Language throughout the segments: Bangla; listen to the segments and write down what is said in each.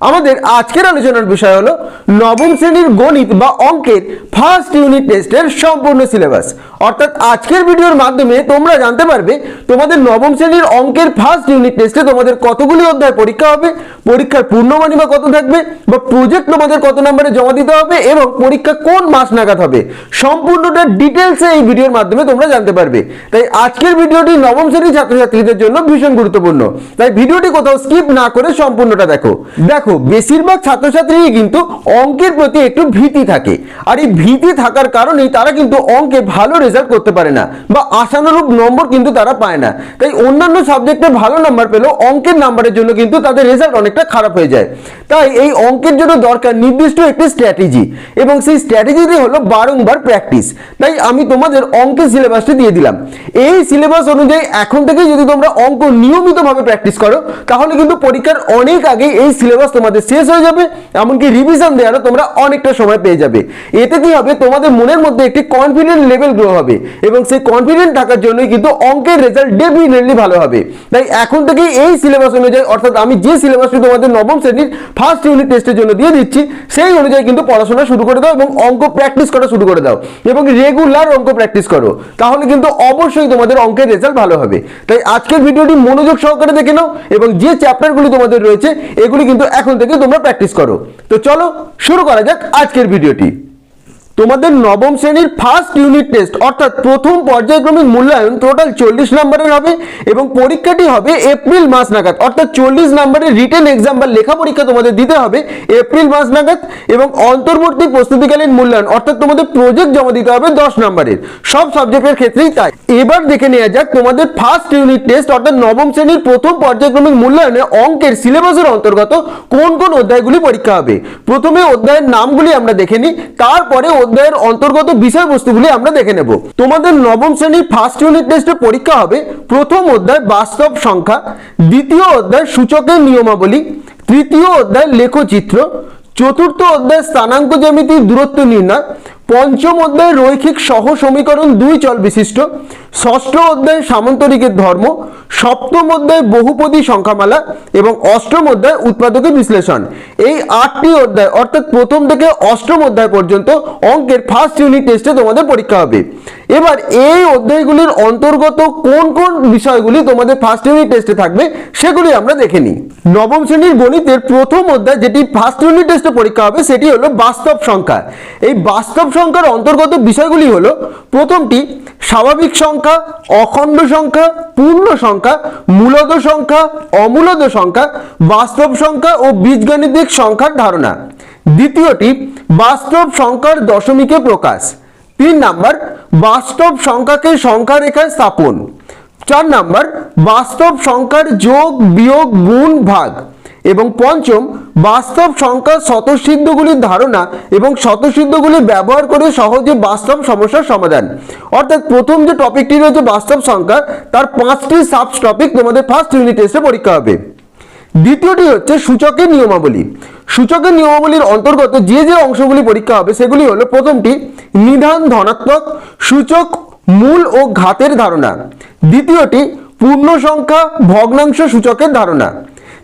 আমাদের আজকের আলোচনার বিষয় হলো নবম শ্রেণির গণিত বা অঙ্কের ফার্স্ট ইউনিট টেস্টের সম্পূর্ণ সিলেবাস অর্থাৎ আজকের ভিডিওর মাধ্যমে তোমরা জানতে পারবে তোমাদের নবম শ্রেণির অঙ্কের ফার্স্ট ইউনিট টেস্টে তোমাদের কতগুলি অধ্যায় পরীক্ষা হবে, পরীক্ষার পূর্ণমানি বা কত থাকবে বা প্রজেক্ট তোমাদের কত নম্বরে জমা দিতে হবে এবং পরীক্ষা কোন মাস নাগাদ হবে, সম্পূর্ণটা ডিটেলসে এই ভিডিওর মাধ্যমে তোমরা জানতে পারবে। তাই আজকের ভিডিওটি নবম শ্রেণির ছাত্রছাত্রীদের জন্য ভীষণ গুরুত্বপূর্ণ। তাই ভিডিওটি কোথাও স্কিপ না করে সম্পূর্ণটা দেখো। দেখো বেশিরভাগ ছাত্রছাত্রী কিন্তু অঙ্কের প্রতি একটু ভীতি থাকে। আর এই ভীতি থাকার কারণেই তারা কিন্তু অঙ্কে ভালো রেজাল্ট করতে পারে না বা আশানুরূপ নম্বর কিন্তু তারা পায় না। তাই অন্যান্য সাবজেক্টে ভালো নাম্বার পেলেও অঙ্কের নাম্বারের জন্য কিন্তু তাদের রেজাল্ট অনেকটা খারাপ হয়ে যায়। তাই এই অঙ্কের জন্য দরকার নির্দিষ্ট একটি স্ট্র্যাটেজি এবং সেই স্ট্র্যাটেজিটি হলো বারংবার প্র্যাকটিস তাই আমি তোমাদের অঙ্কের সিলেবাসটি দিয়ে দিলাম। এই সিলেবাস অনুযায়ী এখন থেকে যদি তোমরা অঙ্ক নিয়মিতভাবে প্র্যাকটিস করো, তাহলে কিন্তু পরীক্ষার অনেক আগে এই সিলেবাস তোমাদের শেষ হয়ে যাবে, এমনকি রিভিশন দেওয়ারও তোমরা অনেকটা সময় পেয়ে যাবে। এতে কি হবে? তোমাদের মনের মধ্যে একটি কনফিডেন্ট লেভেল গ্রো হবে এবং সেই কনফিডেন্ট থাকার জন্যই কিন্তু অঙ্কের রেজাল্ট ডেফিনেটলি ভালো হবে। তাই এখন থেকে এই সিলেবাস অনুযায়ী, অর্থাৎ আমি যে সিলেবাসটি তোমাদের নবম শ্রেণির ফার্স্ট ইউনিট টেস্টের জন্য দিয়ে দিচ্ছি, সেই অনুযায়ী কিন্তু পড়াশোনা শুরু করে দাও এবং অঙ্ক প্র্যাকটিস করা শুরু করে দাও এবং রেগুলার অঙ্ক প্র্যাকটিস করো। তাহলে কিন্তু অবশ্যই তোমাদের অঙ্কের রেজাল্ট ভালো হবে। তাই আজকের ভিডিওটি মনোযোগ সহকারে দেখে নাও এবং যে চ্যাপ্টারগুলি তোমাদের রয়েছে, এগুলি কিন্তু এখন থেকে তোমরা প্র্যাকটিস করো। তো চলো শুরু করা যাক আজকের ভিডিওটি তোমাদের নবম শ্রেণির ফার্স্ট ইউনিট টেস্ট অর্থাৎ প্রথম পর্যায়ক্রমিক মূল্যায়ন টোটাল চল্লিশ নম্বরের হবে এবং পরীক্ষাটি হবে এপ্রিল মাস নাগাদ, অর্থাৎ চল্লিশ নম্বরের রিটেন এক্সাম বা লেখা পরীক্ষা তোমাদের দিতে হবে এপ্রিল মাস নাগাদ এবং অন্তর্বর্তী প্রস্তুতিকালীন মূল্যায়ন, অর্থাৎ তোমাদের প্রজেক্ট জমা দিতে হবে দশ নম্বরের সব সাবজেক্টের ক্ষেত্রেই তাই। এবার দেখে নেওয়া যাক তোমাদের ফার্স্ট ইউনিট টেস্ট অর্থাৎ নবম শ্রেণির প্রথম পর্যায়ক্রমিক মূল্যায়নে অঙ্কের সিলেবাসের অন্তর্গত কোন কোন অধ্যায়গুলি পরীক্ষা হবে। প্রথমে অধ্যায়ের নামগুলি আমরা দেখে নিই, তারপরে অধ্যায়ের অন্তর্গত বিষয়বস্তুগুলি আমরা দেখে নেব। তোমাদের নবম শ্রেণির ফার্স্ট ইউনিট টেস্টে পরীক্ষা হবে প্রথম অধ্যায় বাস্তব সংখ্যা, দ্বিতীয় অধ্যায় সূচকের নিয়মাবলী, তৃতীয় অধ্যায় লেখচিত্র, চতুর্থ অধ্যায় স্থানাঙ্ক জ্যামিতির দূরত্ব নির্ণয়, পঞ্চম অধ্যায় রৈখিক সহ সমীকরণ দুই চল বিশিষ্ট ষষ্ঠ অধ্যায় সামন্তরিকের ধর্ম, সপ্তম অধ্যায় বহুপদী সংখ্যামালা এবং অষ্টম অধ্যায় উৎপাদকের বিশ্লেষণ। এই আটটি অধ্যায়, অর্থাৎ প্রথম থেকে অষ্টম অধ্যায় পর্যন্ত অঙ্কের ফার্স্ট ইউনিট টেস্টে তোমাদের পরীক্ষা হবে। এবার এই অধ্যায়গুলির অন্তর্গত কোন কোন বিষয়গুলি তোমাদের ফার্স্ট ইউনিট টেস্টে থাকবে, সেগুলি আমরা দেখে নিই। নবম শ্রেণির গণিতের প্রথম অধ্যায় যেটি ফার্স্ট ইউনিট টেস্টে পরীক্ষা হবে, সেটি হলো বাস্তব সংখ্যা। এই বাস্তব সংখ্যার অন্তর্গত বিষয়গুলি হলো, প্রথমটি স্বাভাবিক সংখ্যা অখণ্ড সংখ্যা, পূর্ণ সংখ্যা, মূলদ সংখ্যা, অমূলদ সংখ্যা, বাস্তব সংখ্যা ও বীজগাণিতিক সংখ্যার ধারণা। দ্বিতীয়টি, বাস্তব সংখ্যার দশমিকে প্রকাশ। তিন নাম্বার, বাস্তব সংখ্যাকে সংখ্যা রেখায় স্থাপন। চার নাম্বার, বাস্তব সংখ্যার যোগ, বিয়োগ, গুণ, ভাগ। এবং পঞ্চম, বাস্তব সংখ্যার স্বতঃসিদ্ধগুলির ধারণা এবং স্বতঃসিদ্ধগুলি ব্যবহার করে সহজে বাস্তব সমস্যার সমাধান। অর্থাৎ প্রথম যে টপিকটি রয়েছে বাস্তব সংখ্যা, তার পাঁচটি সাব টপিক তোমাদের ফার্স্ট ইউনিট টেস্টে পরীক্ষা হবে। দ্বিতীয়টি হচ্ছে সূচকের নিয়মাবলী। সূচকের নিয়মাবলীর অন্তর্গত যে যে অংশগুলি পরীক্ষা হবে, সেগুলি হলো প্রথমটি, নিধান ধনাত্মক, সূচক, মূল ও ঘাতের ধারণা। দ্বিতীয়টি পূর্ণ সংখ্যা ভগ্নাংশ সূচকের ধারণা।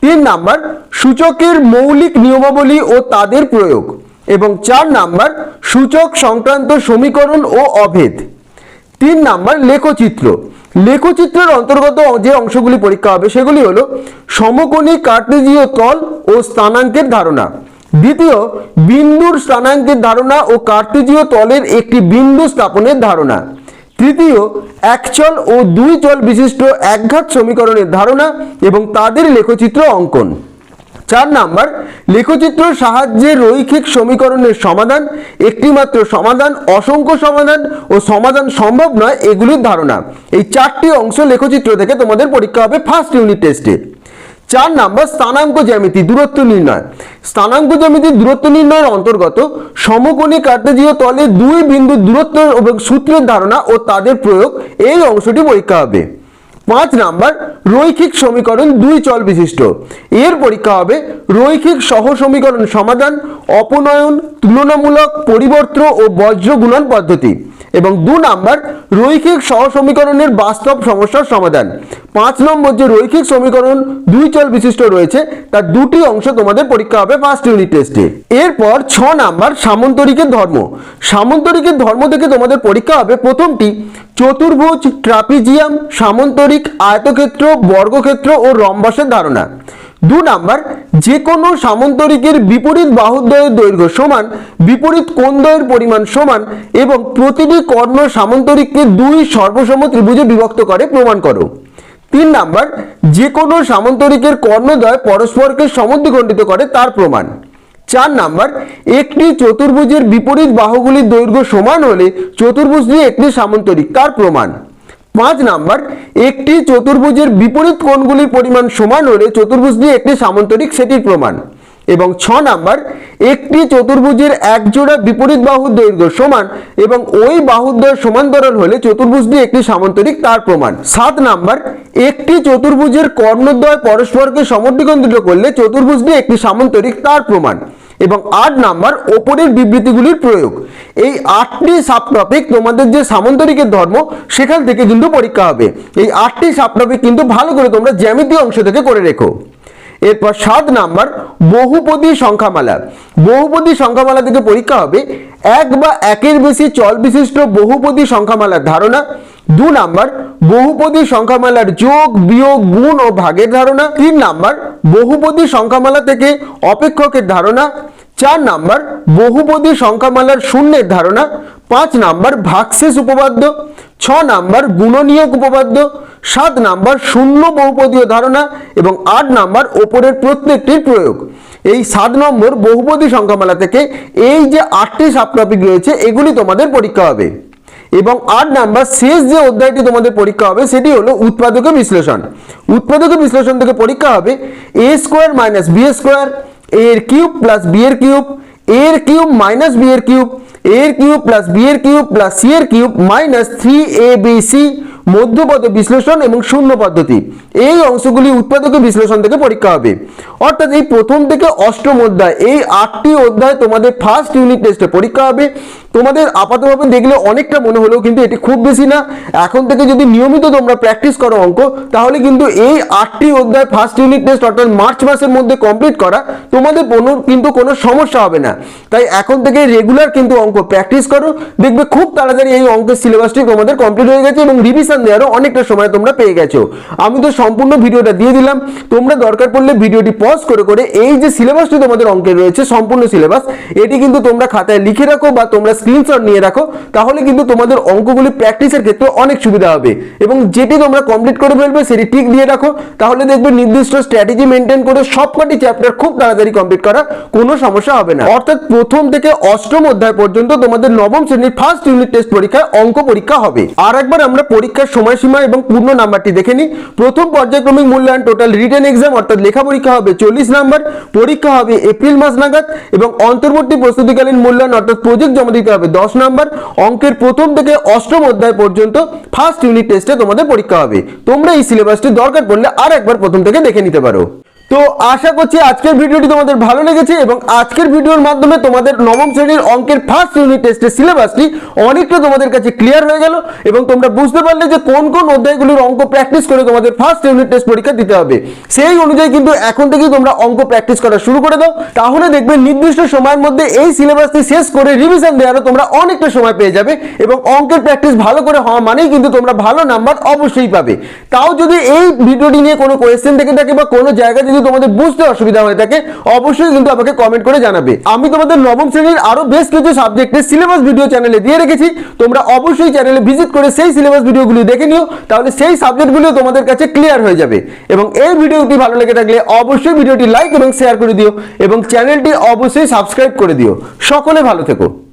তিন নাম্বার, সূচকের মৌলিক নিয়মাবলী ও তাদের প্রয়োগ। এবং চার নাম্বার, সূচক সংক্রান্ত সমীকরণ ও অভেদ। তিন নাম্বার, লেখচিত্র। লেখচিত্রের অন্তর্গত যে অংশগুলি পরীক্ষা হবে, সেগুলি হলো সমকোণী কার্টেজীয় তল ও স্থানাঙ্কের ধারণা। দ্বিতীয়, বিন্দুর স্থানাঙ্কের ধারণা ও কার্টেজীয় তলের একটি বিন্দু স্থাপনের ধারণা। তৃতীয়, একচল ও দুই চল বিশিষ্ট একঘাত সমীকরণের ধারণা এবং তাদের লেখচিত্র অঙ্কন। চার নাম্বার, লেখচিত্র সাহায্যে রৈখিক সমীকরণের সমাধান, একটিমাত্র সমাধান, অসংখ্য সমাধান ও সমাধান সম্ভব নয় এগুলির ধারণা। এই চারটি অংশ লেখচিত্র থেকে তোমাদের পরীক্ষা হবে ফার্স্ট ইউনিট টেস্টে চার নাম্বার স্থানাঙ্ক জ্যামিতি, দূরত্ব নির্ণয়। স্থানাঙ্ক জ্যামিতির দূরত্ব নির্ণয়ের অন্তর্গত সমকোণী কার্টেজীয় তলে দুই বিন্দুর দূরত্ব এবং সূত্রের ধারণা ও তাদের প্রয়োগ এই অংশটি পরীক্ষা হবে। পাঁচ নাম্বার, রৈখিক সমীকরণ দুই চল বিশিষ্ট। এর পরীক্ষা হবে রৈখিক সহ সমীকরণ সমাধান, অপনয়ন, তুলনামূলক পরিবর্তন ও বজ্র গুণন পদ্ধতি। এবং দু নাম্বার, রৈখিক সহসমীকরণের বাস্তব সমস্যার সমাধান। পাঁচ নম্বর যে রৈখিক সমীকরণ দুই চল বিশিষ্ট রয়েছে, তার দুটি অংশ তোমাদের পরীক্ষা হবে ফার্স্ট ইউনিট টেস্টে এরপর ছ নাম্বার, সামন্তরিকের ধর্ম। সামন্তরিকের ধর্ম থেকে তোমাদের পরীক্ষা হবে প্রথমটি, চতুর্ভুজ, ট্রাপিজিয়াম, সামন্তরিক, আয়তক্ষেত্র, বর্গক্ষেত্র ও রম্বাসের ধারণা। দু নাম্বার যে কোনো সামন্তরিকের বিপরীত বাহুদ্বয়ের দৈর্ঘ্য সমান, বিপরীত কোণদ্বয়ের পরিমাণ সমান এবং প্রতিটি কর্ণ সামন্তরিককে দুই সর্বসম ত্রিভুজে বিভক্ত করে প্রমাণ করো। তিন নাম্বার যে কোনো সামন্তরিকের কর্ণদ্বয় পরস্পরকে সমদ্বিখণ্ডিত করে তার প্রমাণ। চার নাম্বার, একটি চতুর্ভুজের বিপরীত বাহুগুলির দৈর্ঘ্য সমান হলে চতুর্ভুজ দিয়ে একটি সামন্তরিক তার প্রমাণ। পাঁচ নাম্বার, একটি চতুর্ভুজের বিপরীত কোণগুলির পরিমাণ সমান হলে চতুর্ভুজ দিয়ে একটি সামান্তরিক সেটির প্রমাণ। এবং ছ নাম্বার, একটি চতুর্ভুজের এক জোড়া বিপরীত বাহুর দৈর্ঘ্য সমান এবং ওই বাহুদ্বয় সমান্তরাল হলে চতুর্ভুজ দিয়ে একটি সামান্তরিক তার প্রমাণ। সাত নাম্বার, একটি চতুর্ভুজের কর্ণদ্বয় পরস্পরকে সমদ্বিখণ্ডিত করলে চতুর্ভুজ দিয়ে একটি সামান্তরিক তার প্রমাণ। এবং আট নাম্বার ওপরের বিবৃতিগুলির প্রয়োগ। এই আটটি সাব টপিক তোমাদের যে সামন্তরিকের ধর্ম, সেখান থেকে কিন্তু পরীক্ষা হবে। এই আটটি সাব টপিক কিন্তু ভালো করে তোমরা জ্যামিতি অংশ থেকে করে রেখো। এরপর সাত নাম্বার, বহুপদী সংখ্যামালা। বহুপদী সংখ্যামালা থেকে পরীক্ষা হবে এক বা একের বেশি চল বিশিষ্ট বহুপদী সংখ্যামালার ধারণা। দু নাম্বার, বহুপদী সংখ্যামালার যোগ, বিয়োগ, গুণ ও ভাগের ধারণা। তিন নাম্বার, বহুপদী সংখ্যামালা থেকে অপেক্ষকের ধারণা। চার নাম্বার, বহুপদী সংখ্যামালার শূন্যের ধারণা, পাঁচ নাম্বার, ভাগশেষ উপপাদ্য, ছ নাম্বার, গুণনীয়ক উপপাদ্য, সাত নাম্বার, শূন্য বহুপদীয় ধারণা এবং আট নাম্বার, ওপরের প্রত্যেকটির প্রয়োগ। এই সাত নম্বর বহুপদী সংখ্যামালা থেকে এই যে আটটি সাব টপিক রয়েছে, এগুলি তোমাদের পরীক্ষা হবে। এবং আট নাম্বার, শেষ যে অধ্যায়টি তোমাদের পরীক্ষা হবে, সেটি হলো উৎপাদকের বিশ্লেষণ। উৎপাদকের বিশ্লেষণ থেকে পরীক্ষা হবে A square minus B square এর কিউব প্লাস বি এর কিউব এর কিউব মাইনাস বি এর কিউব এর কিউব প্লাস বি এর কিউব প্লাস সি এর cube minus three A B C মধ্যপদ বিশ্লেষণ এবং শূন্য পদ্ধতি। এই অংশগুলি উৎপাদকের বিশ্লেষণ থেকে পরীক্ষা হবে। অর্থাৎ এই প্রথম থেকে অষ্টম অধ্যায়, এই আটটি অধ্যায় তোমাদের ফার্স্ট ইউনিট টেস্টে পরীক্ষা হবে। তোমাদের আপাতভাবে দেখলে অনেকটা মনে হলেও কিন্তু এটি খুব বেশি না। এখন থেকে যদি নিয়মিত তোমরা প্র্যাকটিস করো অঙ্ক, তাহলে কিন্তু এই আটটি অধ্যায় ফার্স্ট ইউনিট টেস্ট অর্থাৎ মার্চ মাসের মধ্যে কমপ্লিট করা, তোমাদের কোনো, কিন্তু কোনো সমস্যা হবে না। তাই এখন থেকে রেগুলার কিন্তু অঙ্ক প্র্যাকটিস করো। দেখবে খুব তাড়াতাড়ি এই অঙ্কের সিলেবাসটি তোমাদের কমপ্লিট হয়ে গেছে এবং রিভিশন দেওয়ারও অনেকটা সময় তোমরা পেয়ে গেছো। আমি তো সম্পূর্ণ ভিডিওটা দিয়ে দিলাম। তোমরা দরকার পড়লে ভিডিওটি পজ করে করে এই যে সিলেবাসটি তোমাদের অঙ্কের রয়েছে, সম্পূর্ণ সিলেবাস এটি কিন্তু তোমরা খাতায় লিখে রাখো বা তোমরা স্ক্রিনশট নিয়ে রাখো, তাহলে কিন্তু তোমাদের অঙ্কগুলি প্র্যাকটিসের ক্ষেত্রে অনেক সুবিধা হবে। এবং যেটি তোমরা কমপ্লিট করে ফেলবে, সেটি ঠিক দিয়ে রাখো। তাহলে দেখবে নির্দিষ্ট স্ট্র্যাটেজি মেনটেন করে সবকটি চ্যাপ্টার খুব তাড়াতাড়ি কমপ্লিট করা কোনো সমস্যা হবে না। অর্থাৎ প্রথম থেকে অষ্টম অধ্যায় পর্যন্ত তোমাদের নবম শ্রেণির ফার্স্ট ইউনিট টেস্ট পরীক্ষায় অঙ্ক পরীক্ষা হবে। আর একবার আমরা পরীক্ষার সময়সীমা এবং পূর্ণ নাম্বারটি দেখে নিই প্রথম পর্যায়ক্রমিক মূল্যায়ন টোটাল রিটেন এক্সাম অর্থাৎ লেখা পরীক্ষা হবে চল্লিশ নাম্বার, পরীক্ষা হবে এপ্রিল মাস নাগাদ এবং অন্তর্বর্তী প্রস্তুতিকালীন মূল্যায়ন অর্থাৎ প্রজেক্ট জমা দিতে হবে দশ নাম্বার, অঙ্কের প্রথম থেকে অষ্টম অধ্যায় পর্যন্ত ফার্স্ট ইউনিট টেস্টে তোমাদের পরীক্ষা হবে। তোমরা এই সিলেবাসটি দরকার পড়লে আর একবার প্রথম থেকে দেখে নিতে পারো। তো আশা করছি আজকের ভিডিওটি তোমাদের ভালো লেগেছে এবং আজকের ভিডিওর মাধ্যমে তোমাদের নবম শ্রেণির অঙ্কের ফার্স্ট ইউনিট টেস্টের সিলেবাসটি অনেকটা তোমাদের কাছে ক্লিয়ার হয়ে গেল এবং তোমরা বুঝতে পারলে যে কোন কোন অধ্যায়গুলির অঙ্ক প্র্যাকটিস করে তোমাদের ফার্স্ট ইউনিট টেস্ট পরীক্ষা দিতে হবে। সেই অনুযায়ী কিন্তু এখন থেকেই তোমরা অঙ্ক প্র্যাকটিস করা শুরু করে দাও। তাহলে দেখবে নির্দিষ্ট সময়ের মধ্যে এই সিলেবাসটি শেষ করে রিভিশন দেওয়ারও তোমরা অনেকটা সময় পেয়ে যাবে এবং অঙ্কের প্র্যাকটিস ভালো করে হওয়া মানেই কিন্তু তোমরা ভালো নাম্বার অবশ্যই পাবে। তাও যদি এই ভিডিওটি নিয়ে কোনো কোয়েশ্চেন থেকে থাকে বা কোনো জায়গায় যদি তোমাদের বুঝতে অসুবিধা হয়ে থাকে, অবশ্যই কিন্তু আমাকে কমেন্ট করে জানাবে। আমি তোমাদের নবম শ্রেণির আরও বেশ কিছু সাবজেক্টের সিলেবাস ভিডিও চ্যানেলে দিয়ে রেখেছি। তোমরা অবশ্যই চ্যানেলে ভিজিট করে সেই সিলেবাস ভিডিওগুলি দেখে নিও, তাহলে সেই সাবজেক্টগুলিও তোমাদের কাছে ক্লিয়ার হয়ে যাবে। এবং এই ভিডিওটি ভালো লেগে থাকলে অবশ্যই ভিডিওটি লাইক এবং শেয়ার করে দিও, এবং চ্যানেলটি অবশ্যই সাবস্ক্রাইব করে দিও। সকলে ভালো থেকো।